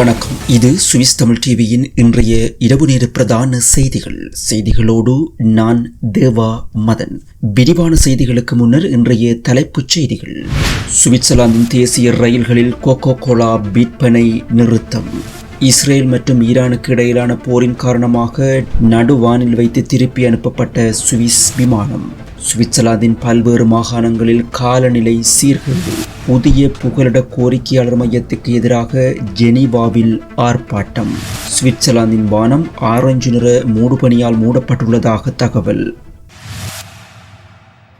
வணக்கம். இது சுவிஸ் தமிழ் டிவியின் இன்றைய இரவு நேர பிரதான செய்திகள். செய்திகளோடு நான் தேவா மதன். விரிவான செய்திகளுக்கு முன்னர் இன்றைய தலைப்புச் செய்திகள். சுவிட்சர்லாந்தின் தேசிய ரயில்களில் கோகோ கோலா விற்பனை நிறுத்தம். இஸ்ரேல் மற்றும் ஈரானுக்கு இடையிலான போரின் காரணமாக நடுவானில் வைத்து திருப்பி அனுப்பப்பட்ட சுவிஸ் விமானம். சுவிட்சர்லாந்தின் பல்வேறு மாகாணங்களில் காலநிலை சீர்கேடு புதிய புகலிட கோரிக்கையாளர் மையத்துக்கு எதிராக ஜெனீவாவில் ஆர்ப்பாட்டம். சுவிட்சர்லாந்தின் வானம் ஆரஞ்சு நிற மூடுபனியால் மூடப்பட்டுள்ளதாக தகவல்.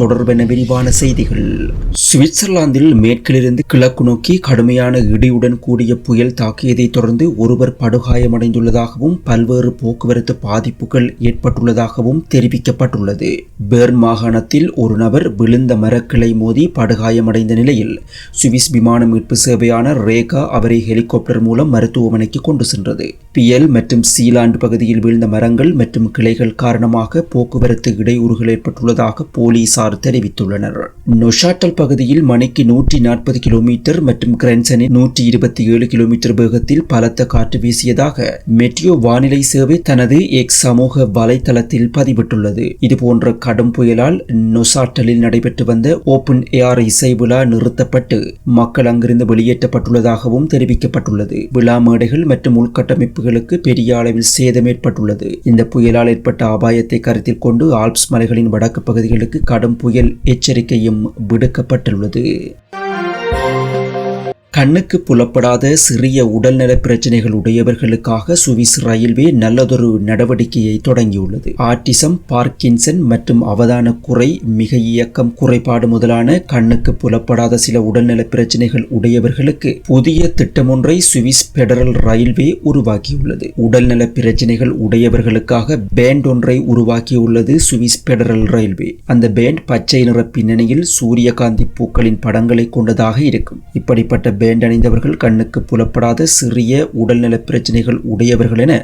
தொடர்பென விரிவான செய்திகள். சுவிட்சர்லாந்தில் மேற்கிலிருந்து கிழக்கு நோக்கி கடுமையான இடியுடன் கூடிய புயல் தாக்கியதைத் தொடர்ந்து ஒருவர் படுகாயமடைந்துள்ளதாகவும் பல்வேறு போக்குவரத்து பாதிப்புகள் ஏற்பட்டுள்ளதாகவும் தெரிவிக்கப்பட்டுள்ளது. பேர்ன் மாகாணத்தில் ஒரு நபர் விழுந்த மரக்கிளை மோதி படுகாயமடைந்த நிலையில் சுவிஸ் விமான மீட்பு சேவையான ரேகா அவரை ஹெலிகாப்டர் மூலம் மருத்துவமனைக்கு கொண்டு சென்றது. பியல் மற்றும் சீலாண்டு பகுதியில் வீழ்ந்த மரங்கள் மற்றும் கிளைகள் காரணமாக போக்குவரத்து இடையூறுகள் ஏற்பட்டுள்ளதாக போலீசார் தெரிவித்துள்ளனர். நொஷாட்டல் பகுதியில் மணிக்கு நூற்றி நாற்பது கிலோமீட்டர் மற்றும் கிரன்சனில் நூற்றி இருபத்தி ஏழு கிலோமீட்டர் வேகத்தில் பலத்த காற்று வீசியதாக மெட்ரியோ வானிலை சேவை தனது எக்ஸ் சமூக வலைதளத்தில் பதிவிட்டுள்ளது. இதுபோன்ற கடும் புயலால் நொசாட்டலில் நடைபெற்று வந்த ஓபன் ஏஆர் இசை விழா நிறுத்தப்பட்டு மக்கள் அங்கிருந்து வெளியேற்றப்பட்டுள்ளதாகவும் தெரிவிக்கப்பட்டுள்ளது. விழா மேடைகள் மற்றும் உள்கட்டமைப்புகளுக்கு பெரிய அளவில் சேதம் ஏற்பட்டுள்ளது. இந்த புயலால் ஏற்பட்ட அபாயத்தை கருத்தில் கொண்டு ஆல்ப்ஸ் மலைகளின் வடக்கு பகுதிகளுக்கு கடும் புயல் எச்சரிக்கையும் விடுக்கப்பட்டுள்ளது. கண்ணுக்கு புலப்படாத சிறிய உடல்நல பிரச்சனைகள் உடையவர்களுக்காக சுவிஸ் ரயில்வே நல்லதொரு நடவடிக்கையை தொடங்கியுள்ளது. ஆர்டிசம் பார்க்கின்சன் மற்றும் அவதான குறை மிக இயக்கம் குறைபாடு முதலான கண்ணுக்கு புலப்படாத சில உடல்நல பிரச்சனைகள் உடையவர்களுக்கு புதிய திட்டமொன்றை சுவிஸ் பெடரல் ரயில்வே உருவாக்கியுள்ளது. உடல்நல பிரச்சனைகள் உடையவர்களுக்காக பேண்ட் ஒன்றை உருவாக்கியுள்ளது சுவிஸ் பெடரல் ரயில்வே. அந்த பேண்ட் பச்சை நிற பின்னணியில் சூரியகாந்தி பூக்களின் படங்களை கொண்டதாக இருக்கும். இப்படிப்பட்ட பேண்ட் அணிந்தவர்கள் கண்ணுக்கு புலப்படாத சிறிய உடல்நல பிரச்சனைகள் உடையவர்கள் என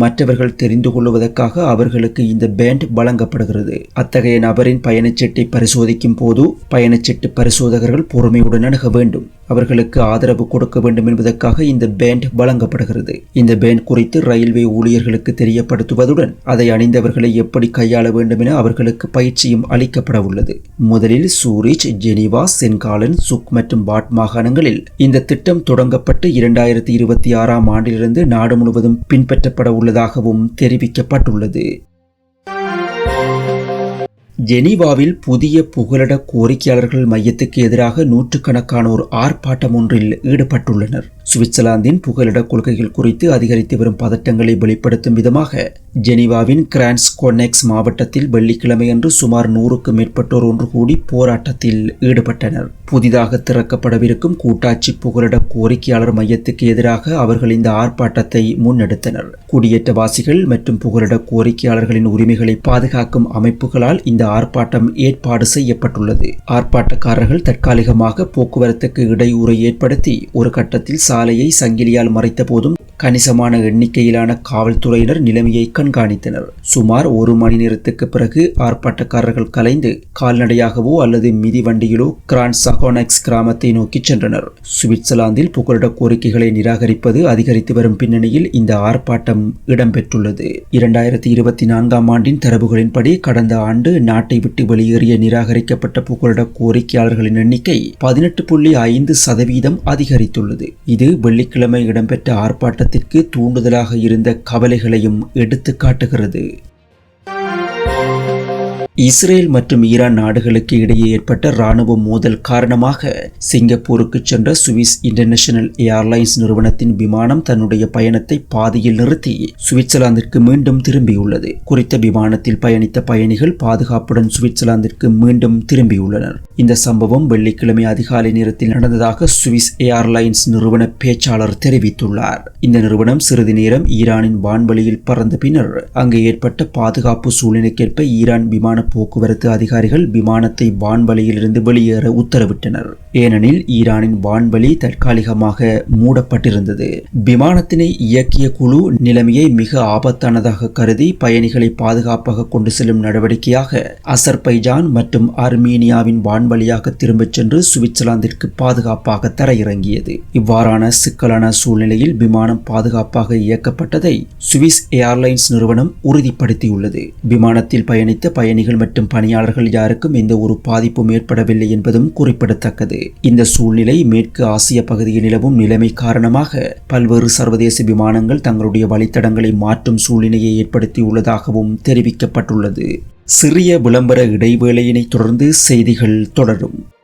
மற்றவர்கள் தெரிந்து கொள்வதற்காக அவர்களுக்கு இந்த பேண்ட் வழங்கப்படுகிறது. அத்தகைய நபரின் பயணச்சீட்டை பரிசோதிக்கும் போது பயணச்சீட்டு பரிசோதகர்கள் பொறுமையுடன் அணுக வேண்டும். அவர்களுக்கு ஆதரவு கொடுக்க வேண்டும் என்பதற்காக இந்த பேண்ட் வழங்கப்படுகிறது. இந்த பேண்ட் குறித்து ரயில்வே ஊழியர்களுக்கு தெரியப்படுத்துவதுடன் அதை அணிந்தவர்களை எப்படி கையாள வேண்டும் என அவர்களுக்கு பயிற்சியும் அளிக்கப்பட உள்ளது. முதலில் சூரிச் ஜெனீவா சென்காலன் சுக் மற்றும் பாட் மாகாணங்களில் இந்த திட்டம் தொடங்கப்பட்டு இரண்டாயிரத்தி இருபத்தி ஆறாம் ஆண்டிலிருந்து நாடு முழுவதும் பின்பற்றப்பட உள்ளதாகவும் தெரிவிக்கப்பட்டுள்ளது. ஜெனீவாவில் புதிய புகலிட கோரிக்கையாளர்கள் மையத்துக்கு எதிராக நூற்றுக்கணக்கானோர் ஆர்ப்பாட்டம் ஒன்றில் ஈடுபட்டுள்ளனர். சுவிட்சர்லாந்தின் புகலிட கொள்கைகள் குறித்து அதிகரித்து வரும் பதட்டங்களை வெளிப்படுத்தும் விதமாக ஜெனீவாவின் கிரான்ஸ் கொனெக்ஸ் மாவட்டத்தில் வெள்ளிக்கிழமையன்று சுமார் நூறுக்கும் மேற்பட்டோர் ஒன்று கூடி போராட்டத்தில் ஈடுபட்டனர். புதிதாக திறக்கப்படவிருக்கும் கூட்டாட்சி புகலிட கோரிக்கையாளர் மையத்துக்கு எதிராக அவர்கள் இந்த ஆர்ப்பாட்டத்தை முன்னெடுத்தனர். குடியேற்றவாசிகள் மற்றும் புகலிட கோரிக்கையாளர்களின் உரிமைகளை பாதுகாக்கும் அமைப்புகளால் இந்த ஆர்ப்பாட்டம் ஏற்பாடு செய்யப்பட்டுள்ளது. ஆர்ப்பாட்டக்காரர்கள் தற்காலிகமாக போக்குவரத்துக்கு இடையூறை ஏற்படுத்தி ஒரு கட்டத்தில் சாலையை சங்கிலியால் மறைத்த போதும் கணிசமான எண்ணிக்கையிலான காவல்துறையினர் நிலைமையை கண்காணித்தனர். சுமார் ஒரு மணி நேரத்துக்கு பிறகு ஆர்ப்பாட்டக்காரர்கள் கலைந்து கால்நடையாகவோ அல்லது மிதிவண்டியிலோ கிரான் சகோனக்ஸ் கிராமத்தை நோக்கி சென்றனர். சுவிட்சர்லாந்தில் புகலிட கோரிக்கைகளை நிராகரிப்பது அதிகரித்து வரும் பின்னணியில் இந்த ஆர்ப்பாட்டம் இடம்பெற்றுள்ளது. இரண்டாயிரத்தி இருபத்தி நான்காம் ஆண்டின் தரவுகளின்படி கடந்த ஆண்டு நாட்டை விட்டு வெளியேறிய நிராகரிக்கப்பட்ட புகலிட கோரிக்கையாளர்களின் எண்ணிக்கை பதினெட்டு புள்ளி ஐந்து சதவீதம் அதிகரித்துள்ளது. இது வெள்ளிக்கிழமை இடம்பெற்ற மாற்றத்திற்கு தூண்டுதலாக இருந்த கவலைகளையும் எடுத்து காட்டுகிறது. இஸ்ரேல் மற்றும் ஈரான் நாடுகளுக்கு இடையே ஏற்பட்ட ராணுவ மோதல் காரணமாக சிங்கப்பூருக்கு சென்ற சுவிஸ் இன்டர்நேஷனல் ஏர்லைன்ஸ் நிறுவனத்தின் விமானம் தன்னுடைய பயணத்தை பாதியில் நிறுத்தி சுவிட்சர்லாந்திற்கு மீண்டும் திரும்பியுள்ளது. குறித்த விமானத்தில் பயணித்த பயணிகள் பாதுகாப்புடன் சுவிட்சர்லாந்திற்கு மீண்டும் திரும்பியுள்ளனர். இந்த சம்பவம் வெள்ளிக்கிழமை அதிகாலை நேரத்தில் நடந்ததாக சுவிஸ் ஏர்லைன்ஸ் நிறுவன பேச்சாளர் தெரிவித்துள்ளார். இந்த நிறுவனம் சிறிது நேரம் ஈரானின் வான்வெளியில் பறந்த பின்னர் அங்கு ஏற்பட்ட பாதுகாப்பு சூழ்நிலைக்கேற்ப ஈரான் விமான போக்குவரத்து அதிகாரிகள் விமானத்தை வான்வழியிலிருந்து வெளியேற உத்தரவிட்டனர். ஏனெனில் ஈரானின் வான்வழி தற்காலிகமாக மூடப்பட்டிருந்தது. விமானத்தினை இயக்கிய குழு நிலைமையை மிக ஆபத்தானதாக கருதி பயணிகளை பாதுகாப்பாக கொண்டு செல்லும் நடவடிக்கையாக அசர்பைஜான் மற்றும் அர்மீனியாவின் வான்வழியாக திரும்பச் சென்று சுவிட்சர்லாந்திற்கு பாதுகாப்பாக தரையிறங்கியது. இவ்வாறான சிக்கலான சூழ்நிலையில் விமானம் பாதுகாப்பாக இயக்கப்பட்டதை சுவிஸ் ஏர்லைன்ஸ் நிறுவனம் உறுதிப்படுத்தியுள்ளது. விமானத்தில் பயணித்த பயணிகள் மற்றும் பணியாளர்கள் யாருக்கும் எந்த ஒரு பாதிப்பும் ஏற்படவில்லை என்பதும் குறிப்பிடத்தக்கது. இந்த சூழ்நிலை மேற்கு ஆசிய பகுதியில் நிலவும் நிலைமை காரணமாக பல்வேறு சர்வதேச விமானங்கள் தங்களுடைய வழித்தடங்களை மாற்றும் சூழ்நிலையை ஏற்படுத்தியுள்ளதாகவும் தெரிவிக்கப்பட்டுள்ளது. சிறிய விளம்பர இடைவேளையினை தொடர்ந்து செய்திகள் தொடரும்.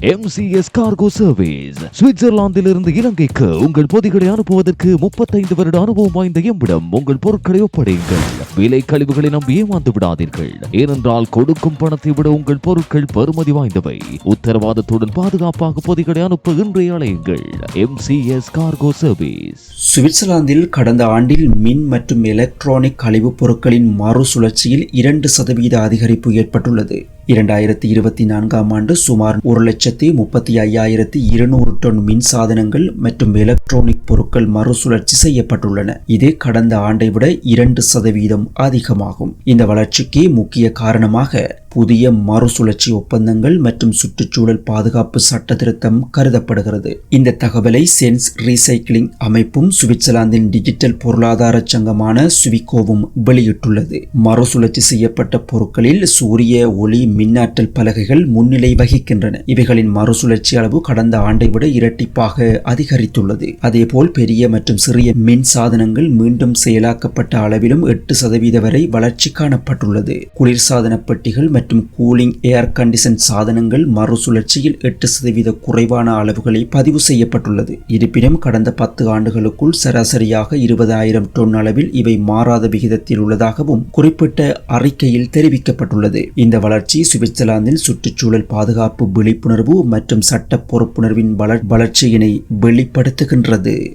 எம்சிஎஸ் கார்கோ சர்வீஸ் சுவிட்சர்லாந்திலிருந்து இலங்கைக்கு உங்கள் பொதிகளை அனுப்புவதற்கு முப்பத்தைந்து வருட அனுபவம் வாய்ந்த எம்மிடம் உங்கள் பொருட்களை ஒப்படையுங்கள். விலை கழிவுகளை நம்பி ஏமாந்து விடாதீர்கள். ஏனென்றால் கொடுக்கும் பணத்தை விட உங்கள் பொருட்கள் பெறுமதி வாய்ந்தவை. உத்தரவாதத்துடன் பாதுகாப்பாக பொதிகளை அனுப்ப இன்றைய அலையுங்கள். எம்சிஎஸ் கார்கோ சர்வீஸ் சுவிட்சர்லாந்தில் கடந்த ஆண்டில் மின் மற்றும் எலக்ட்ரானிக் கழிவுப் பொருட்களின் மறுசுழற்சியில் இரண்டு சதவீத அதிகரிப்பு ஏற்பட்டுள்ளது. இரண்டாயிரத்தி இருபத்தி நான்காம் ஆண்டு சுமார் ஒரு லட்சத்தி முப்பத்தி ஐயாயிரத்தி இருநூறு டன் மின் சாதனங்கள் மற்றும் எலக்ட்ரானிக் பொருட்கள் மறுசுழற்சி செய்யப்பட்டுள்ளன. இது கடந்த ஆண்டை விட இரண்டு சதவீதம் அதிகமாகும். இந்த வளர்ச்சிக்கு முக்கிய காரணமாக புதிய மறுசுழற்சி ஒப்பந்தங்கள் மற்றும் சுற்றுச்சூழல் பாதுகாப்பு சட்ட திருத்தம் கருதப்படுகிறது. இந்த தகவலை சென்ஸ் ரீசைக்கிளிங் அமைப்பும் சுவிட்சர்லாந்தின் டிஜிட்டல் பொருளாதார சங்கமான சுவிகோவும் வெளியிட்டுள்ளது. மறுசுழற்சி செய்யப்பட்ட பொருட்களில் சூரிய ஒளி மின்னாற்றல் பலகைகள் முன்னிலை வகிக்கின்றன. இவைகளின் மறுசுழற்சி அளவு கடந்த ஆண்டை விட இரட்டிப்பாக அதிகரித்துள்ளது. அதேபோல் பெரிய மற்றும் சிறிய மின் சாதனங்கள் மீண்டும் செயலாக்கப்பட்ட அளவிலும் எட்டு சதவீத வரை வளர்ச்சி காணப்பட்டுள்ளது. குளிர்சாதன பெட்டிகள் மற்றும் கூலிங் ஏர் கண்டிஷன் சாதனங்கள் மறுசுழற்சியில் எட்டு சதவீத குறைவான அளவுகளை பதிவு செய்யப்பட்டுள்ளது. இருப்பினும் கடந்த பத்து ஆண்டுகளுக்குள் சராசரியாக இருபதாயிரம் டன் அளவில் இவை மாறாத விகிதத்தில் உள்ளதாகவும் குறிப்பிட்ட அறிக்கையில் தெரிவிக்கப்பட்டுள்ளது. இந்த வளர்ச்சி சுவிட்சர்லாந்தில் சுற்றுச்சூழல் பாதுகாப்பு விழிப்புணர்வு மற்றும் சட்ட பொறுப்புணர்வின் வளர் வளர்ச்சியினை வெளிப்படுத்துகின்றது.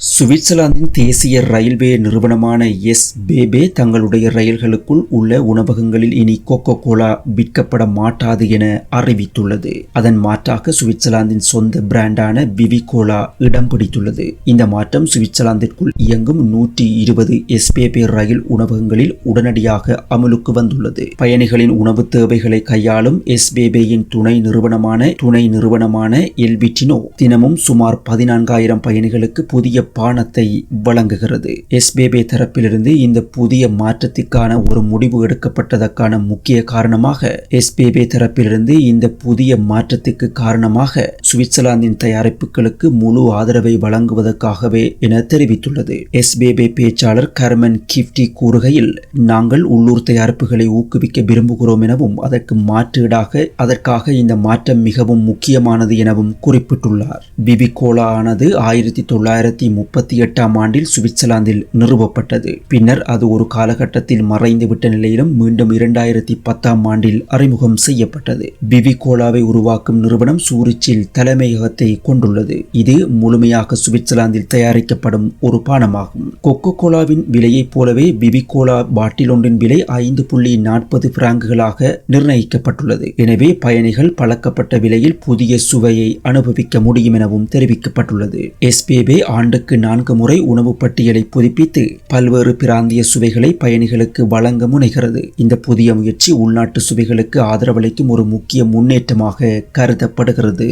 சுவிட்சர்லாந்தின் தேசிய ரயில்வே நிறுவனமான எஸ் பேபே தங்களுடைய ரயில்களுக்குள் உள்ள உணவகங்களில் இனி கோகோ கோலா விற்கப்பட மாட்டாது என அறிவித்துள்ளது. அதன் மாற்றாக சுவிட்சர்லாந்தின் சொந்த பிராண்டான விவி கோலா இடம் பிடித்துள்ளது. இந்த மாற்றம் சுவிட்சர்லாந்திற்குள் இயங்கும் நூற்றி இருபது எஸ்பேபே ரயில் உணவகங்களில் உடனடியாக அமலுக்கு வந்துள்ளது. பயணிகளின் உணவு தேவைகளை கையாளும் எஸ்பேபேயின் துணை நிறுவனமான துணை நிறுவனமான எல்பிட்டினோ தினமும் சுமார் பதினான்காயிரம் பயணிகளுக்கு புதிய பானத்தை வழங்குகிறது. எஸ்பேபே தரப்பிலிருந்து இந்த புதிய மாற்றத்திற்கான ஒரு முடிவு எடுக்கப்பட்டதற்கான முக்கிய காரணமாக எஸ்பேபே தரப்பிலிருந்து இந்த புதிய மாற்றத்துக்கு காரணமாக சுவிட்சர்லாந்தின் தயாரிப்புகளுக்கு முழு ஆதரவை வழங்குவதற்காகவே என தெரிவித்துள்ளது. எஸ்பேபே பேச்சாளர் கர்மன் கிஃப்டி கூறுகையில் நாங்கள் உள்ளூர் தயாரிப்புகளை ஊக்குவிக்க விரும்புகிறோம் எனவும் அதற்கு மாற்றீடாக அதற்காக இந்த மாற்றம் மிகவும் முக்கியமானது எனவும் குறிப்பிட்டுள்ளார். பிபிகோலா ஆனது ஆயிரத்தி தொள்ளாயிரத்தி முப்பத்தி எட்டாம் ஆண்டில் சுவிட்சர்லாந்தில் நிறுவப்பட்டது. பின்னர் அது ஒரு காலகட்டத்தில் மறைந்துவிட்ட நிலையிலும் மீண்டும் இரண்டாயிரத்தி பத்தாம் ஆண்டில் அறிமுகம் செய்யப்பட்டது. பிவி கோலாவை உருவாக்கும் நிறுவனம் சூரிச்சில் தலைமையகத்தை கொண்டுள்ளது. இது முழுமையாக சுவிட்சர்லாந்தில் தயாரிக்கப்படும் ஒரு பானமாகும். கொக்கோ கோலாவின் விலையைப் போலவே பிவி கோலா பாட்டில் ஒன்றின் விலை ஐந்து புள்ளி நாற்பது பிராங்குகளாக நிர்ணயிக்கப்பட்டுள்ளது. எனவே பயணிகள் பழக்கப்பட்ட விலையில் புதிய சுவையை அனுபவிக்க முடியும் எனவும் தெரிவிக்கப்பட்டுள்ளது. எஸ்பேபே ஆண்டுக்கு நாளுக்கு நான்கு முறை உணவு பட்டியலை புதுப்பித்து பல்வேறு பிராந்திய சுவைகளை பயணிகளுக்கு வழங்க முனைகிறது. இந்த புதிய முயற்சி உள்நாட்டு சுவைகளுக்கு ஆதரவளிக்கும் ஒரு முக்கிய முன்னேற்றமாக கருதப்படுகிறது.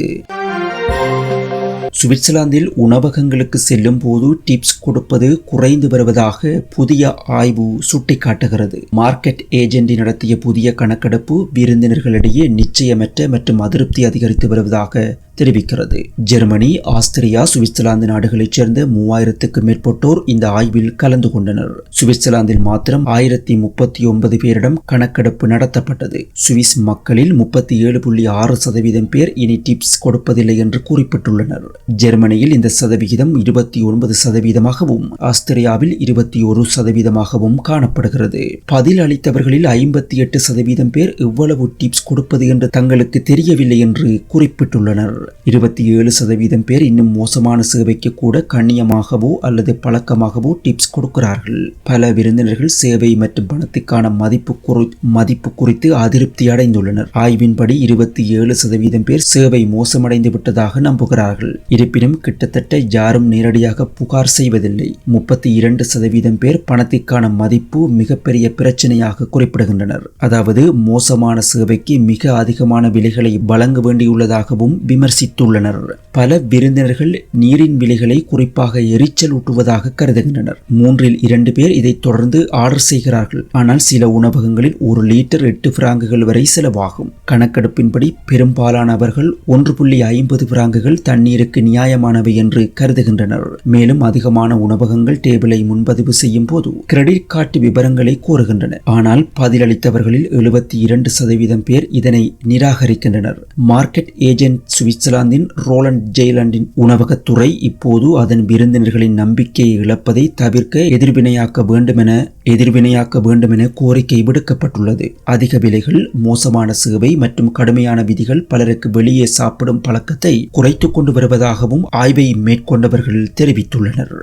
சுவிட்சர்லாந்தில் உணவகங்களுக்கு செல்லும் போது டிப்ஸ் கொடுப்பது குறைந்து வருவதாக புதிய ஆய்வு சுட்டிக்காட்டுகிறது. மார்க்கெட் ஏஜென்டி நடத்திய புதிய கணக்கெடுப்பு விருந்தினர்களிடையே நிச்சயமற்ற மற்றும் அதிருப்தி அதிகரித்து வருவதாக தெரிவிக்கிறது. ஜெர்மனி ஆஸ்திரியா சுவிட்சர்லாந்து நாடுகளைச் சேர்ந்த மூவாயிரத்துக்கு மேற்பட்டோர் இந்த ஆய்வில் கலந்து கொண்டனர். சுவிட்சர்லாந்தில் மாத்திரம் ஆயிரத்தி முப்பத்தி ஒன்பது பேரிடம் கணக்கெடுப்பு நடத்தப்பட்டது. சுவிஸ் மக்களில் முப்பத்தி ஏழு புள்ளி ஆறு சதவீதம் பேர் இனி டிப்ஸ் கொடுப்பதில்லை என்று குறிப்பிட்டுள்ளனர். ஜெர்மனியில் இந்த சதவிகிதம் இருபத்தி ஒன்பது சதவீதமாகவும் ஆஸ்திரியாவில் இருபத்தி ஒரு சதவீதமாகவும் காணப்படுகிறது. பதில் அளித்தவர்களில் ஐம்பத்தி எட்டு சதவீதம் பேர் எவ்வளவு டிப்ஸ் கொடுப்பது என்று தங்களுக்கு தெரியவில்லை என்று குறிப்பிட்டுள்ளனர். இருபத்தி ஏழு சதவீதம் பேர் இன்னும் மோசமான சேவைக்கு கூட கண்ணியமாகவோ அல்லது பழக்கமாகவோ டிப்ஸ் கொடுக்கிறார்கள். பல விருந்தினர்கள் சேவை மற்றும் பணத்துக்கான மதிப்பு குறி மதிப்பு குறித்து அதிருப்தி அடைந்துள்ளனர். ஆய்வின்படி இருபத்தி ஏழு சதவீதம் பேர் சேவை மோசமடைந்து விட்டதாக நம்புகிறார்கள். இருப்பினும் கிட்டத்தட்ட யாரும் நேரடியாக புகார் செய்வதில்லை. முப்பத்தி இரண்டு சதவீதம் பேர் பணத்திற்கான மதிப்பு மிகப்பெரிய பிரச்சனையாக குறிப்பிடுகின்றனர். அதாவது மோசமான சேவைக்கு மிக அதிகமான விலைகளை வழங்க வேண்டியுள்ளதாகவும் விமர்சித்துள்ளனர். பல விருந்தினர்கள் நீரின் விலைகளை குறிப்பாக எரிச்சல் ஊட்டுவதாக கருதுகின்றனர். மூன்றில் இரண்டு பேர் இதைத் தொடர்ந்து ஆர்டர் செய்கிறார்கள். ஆனால் சில உணவகங்களில் ஒரு லிட்டர் எட்டு பிராங்குகள் வரை செலவாகும். கணக்கெடுப்பின்படி பெரும்பாலானவர்கள் ஒன்று புள்ளி ஐம்பது பிராங்குகள் தண்ணீருக்கு நியாயமானவை என்று கருதுகின்றனர். மேலும் அதிகமான உணவகங்கள் டேபிளை முன்பதிவு செய்யும் போது கிரெடிட் கார்டு விவரங்களை கோருகின்றன. ஆனால் பதிலளித்தவர்களில் எழுபத்தி இரண்டு சதவீதம் பேர் இதனை நிராகரிக்கின்றனர். மார்க்கெட் ஏஜென்ட் சுவிட்சர்லாந்தின் ரோலண்ட் ஜெய்லாண்டின் உணவகத்துறை இப்போது அதன் விருந்தினர்களின் நம்பிக்கையை இழப்பதை தவிர்க்க எதிர்வினையாக்க வேண்டுமென எதிர்வினையாக்க வேண்டுமென கோரிக்கை விடுக்கப்பட்டுள்ளது. அதிக விலைகள் மோசமான சேவை மற்றும் கடுமையான விதிகள் பலருக்கு வெளியே சாப்பிடும் பழக்கத்தை குறைத்துக் கொண்டு வருவதாகவும் ஆய்வை மேற்கொண்டவர்கள் தெரிவித்துள்ளனர்.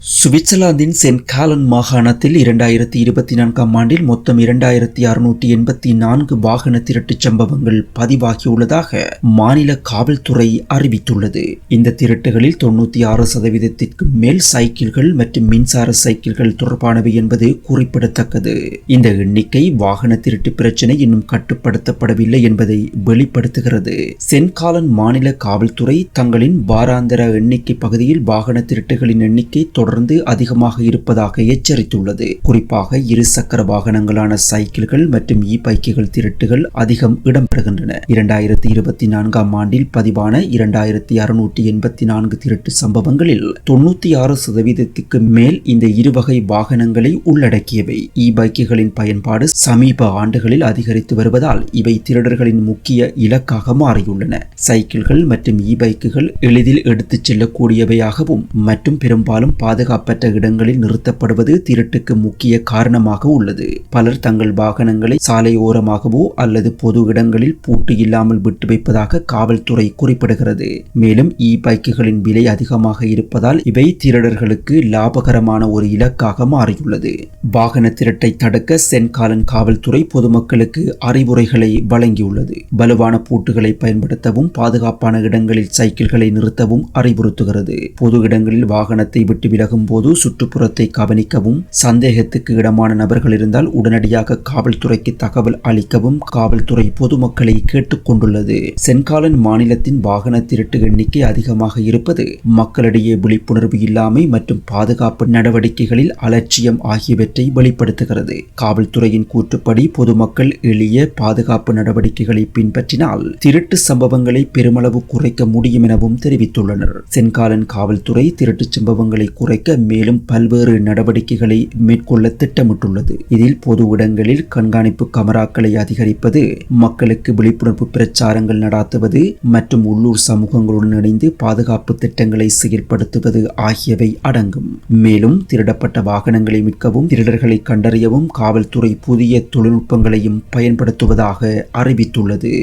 சுவிட்சர்லாந்தின் சென்ட் காலன் மாகாணத்தில் இரண்டாயிரத்தி இருபத்தி நான்காம் ஆண்டில் மொத்தம் இரண்டாயிரத்தி அறுநூற்றி எண்பத்தி நான்கு வாகன திருட்டுச் சம்பவங்கள் பதிவாகியுள்ளதாக மாநில காவல்துறை அறிவித்துள்ளது. இந்த திருட்டுகளில் தொண்ணூற்றி ஆறு சதவீதத்திற்கு மேல் சைக்கிள்கள் மற்றும் மின்சார சைக்கிள்கள் தொடர்பானவை என்பது குறிப்பிடத்தக்கது. இந்த எண்ணிக்கை வாகன திருட்டு பிரச்சினை இன்னும் கட்டுப்படுத்தப்படவில்லை என்பதை வெளிப்படுத்துகிறது. சென்ட் காலன் மாநில காவல்துறை தங்களின் வாராந்தர எண்ணிக்கை பகுதியில் வாகன திருட்டுகளின் எண்ணிக்கை தொடர்ந்து அதிகமாக இருப்பதாக எச்சரித்துள்ளது. குறிப்பாக இருசக்கர வாகனங்களான சைக்கிள்கள் மற்றும் இ பைக்குகள் திருட்டுகள் அதிகம் இடம்பெறுகின்றன. இரண்டாயிரத்தி இருபத்தி நான்காம் ஆண்டில் பதிவான இரண்டாயிரத்தி அறுநூற்றி எண்பத்தி நான்கு திருட்டு சம்பவங்களில் தொண்ணூத்தி ஆறு சதவீதத்துக்கு மேல் இந்த இருவகை வாகனங்களை உள்ளடக்கியவை. இ பைக்குகளின் பயன்பாடு சமீப ஆண்டுகளில் அதிகரித்து வருவதால் இவை திருடர்களின் முக்கிய இலக்காக மாறியுள்ளன. சைக்கிள்கள் மற்றும் இ பைக்குகள் எளிதில் எடுத்துச் செல்லக்கூடியவையாகவும் மற்றும் பெரும்பாலும் பாதுகாப்பற்ற இடங்களில் நிறுத்தப்படுவது திருட்டுக்கு முக்கிய காரணமாக உள்ளது. பலர் தங்கள் வாகனங்களை சாலையோரமாகவோ அல்லது பொது இடங்களில் பூட்டு இல்லாமல் விட்டு வைப்பதாக காவல்துறை குறிப்பிடுகிறது. மேலும் இ பைக்குகளின் விலை அதிகமாக இருப்பதால் இவை திருடர்களுக்கு லாபகரமான ஒரு இலக்காக மாறியுள்ளது. வாகன திருட்டை தடுக்க சென்காலன் காவல்துறை பொதுமக்களுக்கு அறிவுரைகளை வழங்கியுள்ளது. வலுவான பூட்டுகளை பயன்படுத்தவும் பாதுகாப்பான இடங்களில் சைக்கிள்களை நிறுத்தவும் அறிவுறுத்துகிறது. பொது இடங்களில் வாகனத்தை விட்டு விலகும்போது சுற்றுப்புறத்தை கவனிக்கவும் சந்தேகத்துக்கு இடமான நபர்கள் இருந்தால் உடனடியாக காவல்துறைக்கு தகவல் அளிக்கவும் காவல்துறை பொதுமக்களை கேட்டுக்கொண்டுள்ளது. சென்காலன் மாநிலத்தின் வாகன திருட்டு எண்ணிக்கை அதிகமாக இருப்பது மக்களிடையே விழிப்புணர்வு இல்லாமை மற்றும் பாதுகாப்பு நடவடிக்கைகளில் அலட்சியம் ஆகியவற்றை வெளிப்படுத்துகிறது. காவல்துறையின் கூற்றுப்படி பொதுமக்கள் எளிய பாதுகாப்பு நடவடிக்கைகளை பின்பற்றினால் திருட்டு சம்பவங்களை பெருமளவு குறைக்க முடியும் எனவும் தெரிவித்துள்ளனர். சென்காலன் காவல்துறை திருட்டுச் சம்பவங்களை குறை குறைக்க மேலும் பல்வேறு நடவடிக்கைகளை மேற்கொள்ள திட்டமிட்டுள்ளது. இதில் பொது இடங்களில் கண்காணிப்பு கமராக்களை அதிகரிப்பது மக்களுக்கு விழிப்புணர்வு பிரச்சாரங்கள் நடாத்துவது மற்றும் உள்ளூர் சமூகங்களுடன் இணைந்து பாதுகாப்பு திட்டங்களை செயல்படுத்துவது ஆகியவை அடங்கும். மேலும் திருடப்பட்ட வாகனங்களை மீட்கவும் திருடர்களை கண்டறியவும் காவல்துறை புதிய தொழில்நுட்பங்களையும் பயன்படுத்துவதாக அறிவித்துள்ளது.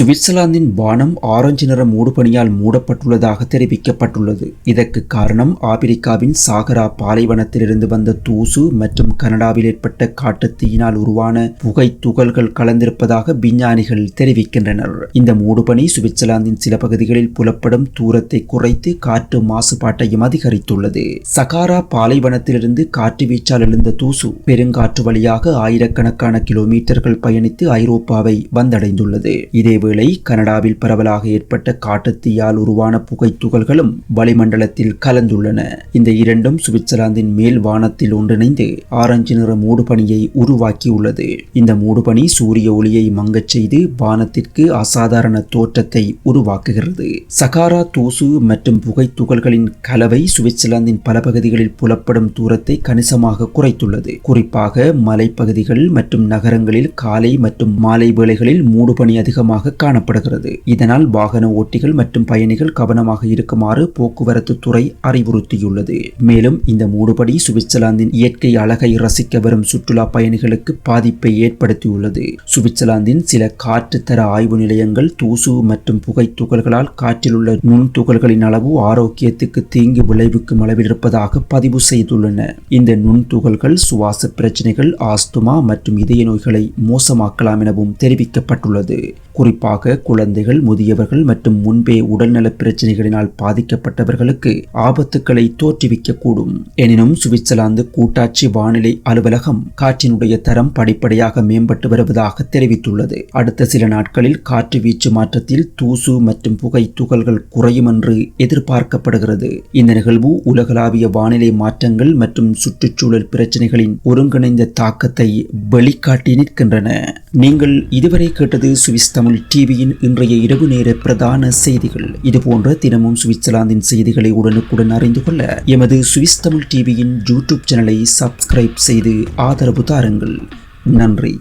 சுவிட்சர்லாந்தின் வானம் ஆரஞ்சு நிற மூடுபனியால் மூடப்பட்டுள்ளதாக தெரிவிக்கப்பட்டுள்ளது. இதற்கு காரணம் ஆப்பிரிக்காவின் சாகரா பாலைவனத்திலிருந்து வந்த தூசு மற்றும் கனடாவில் ஏற்பட்ட காட்டுத்தீயினால் உருவான புகை துகள்கள் கலந்திருப்பதாக விஞ்ஞானிகள் தெரிவிக்கின்றனர். இந்த மூடுபனி சுவிட்சர்லாந்தின் சில பகுதிகளில் புலப்படும் தூரத்தை குறைத்து காற்று மாசுபாட்டையும் அதிகரித்துள்ளது. சகாரா பாலைவனத்திலிருந்து காற்று வீச்சால் எழுந்த தூசு பெருங்காற்று வழியாக ஆயிரக்கணக்கான கிலோமீட்டர்கள் பயணித்து ஐரோப்பாவை வந்தடைந்துள்ளது. இதேவேளை கனடாவில் பரவலாக ஏற்பட்ட காட்டுத்தீயால் உருவான புகை துகள்களும் வளிமண்டலத்தில் கலந்துள்ளன. இந்த இரண்டும் சுவிட்சர்லாந்தின் மேல் வானத்தில் ஒன்றிணைந்து ஆரஞ்சு நிற மூடுபனியை உருவாக்கியுள்ளது. இந்த மூடுபனி சூரிய ஒளியை மங்கச் செய்து வானத்திற்கு அசாதாரண தோற்றத்தை உருவாக்குகிறது. சகாரா தூசு மற்றும் புகை துகள்களின் கலவை சுவிட்சர்லாந்தின் பல பகுதிகளில் புலப்படும் தூரத்தை கணிசமாக குறைத்துள்ளது. குறிப்பாக மலைப்பகுதிகள் மற்றும் நகரங்களில் காலை மற்றும் மாலை வேளைகளில் மூடுபனி அதிகமாக காணப்படுகிறது. இதனால் வாகன ஓட்டிகள் மற்றும் பயணிகள் கவனமாக இருக்குமாறு போக்குவரத்து துறை அறிவுறுத்தியுள்ளது. மேலும் இந்த மூடுபடி சுவிட்சர்லாந்தின் இயற்கை அழகை ரசிக்க வரும் சுற்றுலா பயணிகளுக்கு பாதிப்பை ஏற்படுத்தியுள்ளது. சுவிட்சர்லாந்தின் சில காற்றுத்தர ஆய்வு நிலையங்கள் தூசு மற்றும் புகை துகள்களால் காற்றில் உள்ள நுண்துகள்களின் அளவு ஆரோக்கியத்துக்கு தீங்கு விளைவிக்கும் அளவில் இருப்பதாக பதிவு செய்துள்ளன. இந்த நுண்துகள்கள் சுவாச பிரச்சனைகள் ஆஸ்துமா மற்றும் இதய நோய்களை மோசமாக்கலாம் எனவும் தெரிவிக்கப்பட்டுள்ளது. குறிப்பாக குழந்தைகள் முதியவர்கள் மற்றும் முன்பே உடல்நலப் பிரச்சனைகளினால் பாதிக்கப்பட்டவர்களுக்கு ஆபத்துக்களை தோற்றுவிக்கக்கூடும். எனினும் சுவிட்சர்லாந்து கூட்டாட்சி வானிலை அலுவலகம் காற்றினுடைய தரம் படிப்படியாக மேம்பட்டு வருவதாக தெரிவித்துள்ளது. அடுத்த சில நாட்களில் காற்று வீச்சு மாற்றத்தில் தூசு மற்றும் புகை துகள்கள் குறையும் என்று எதிர்பார்க்கப்படுகிறது. இந்த நிகழ்வு உலகளாவிய வானிலை மாற்றங்கள் மற்றும் சுற்றுச்சூழல் பிரச்சனைகளின் ஒருங்கிணைந்த தாக்கத்தை வெளிக்காட்டி நிற்கின்றன. நீங்கள் இதுவரை கேட்டது சுவிஸ் தமிழ் டிவியின் இன்றைய இரவு நேர பிரதான செய்திகள். இதுபோன்ற தினமும் சுவிட்சர்லாந்தின் செய்திகளை உடனுக்குடன் அறிந்து கொள்ள எமது சுவிஸ் தமிழ் டிவியின் யூடியூப் சேனலை சப்ஸ்கிரைப் செய்து ஆதரவு தாருங்கள். நன்றி.